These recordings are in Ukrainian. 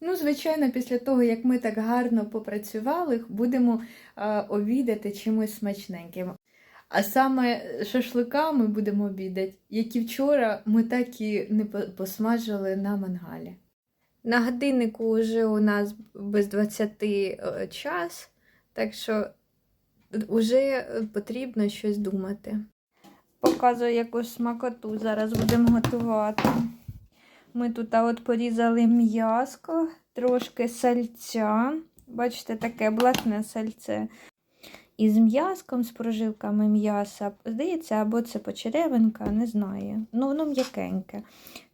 Ну, звичайно, після того, як ми так гарно попрацювали, будемо е, обідати чимось смачненьким. А саме шашликами будемо обідати, які вчора ми так і не посмажили на мангалі. На годиннику вже у нас без 20 е, час, так що вже потрібно щось думати. Показую якусь смакоту, зараз будемо готувати. Ми тут от порізали м'яско, трошки сальця. Бачите, таке блатне сальце. Із м'яском, з прожилками м'яса. Здається, або це почеревинка, не знаю. Ну, воно м'якеньке.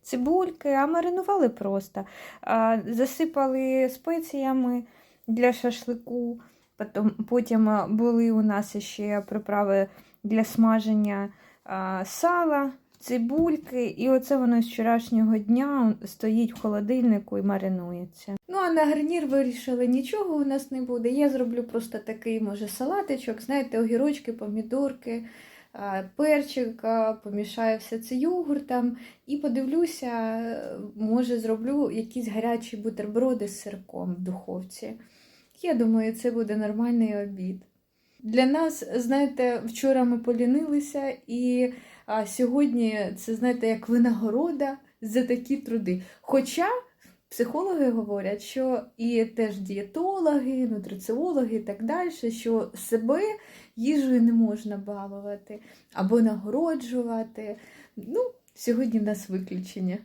Цибульки, а маринували просто. А, засипали спеціями для шашлику. Потім, потім були у нас ще приправи для смаження а, сала, цибульки, і оце воно з вчорашнього дня стоїть в холодильнику і маринується. Ну, а на гарнір вирішили, нічого у нас не буде. Я зроблю просто такий, може, салатичок, знаєте, огірочки, помідорки, перчик, помішаю все це йогуртом і подивлюся, може, зроблю якісь гарячі бутерброди з сирком в духовці. Я думаю, це буде нормальний обід. Для нас, знаєте, вчора ми полінилися, і а, сьогодні це, знаєте, як винагорода за такі труди. Хоча психологи говорять, що і теж дієтологи, нутриціологи і так далі, що себе їжею не можна балувати або нагороджувати. Ну, сьогодні в нас виключення.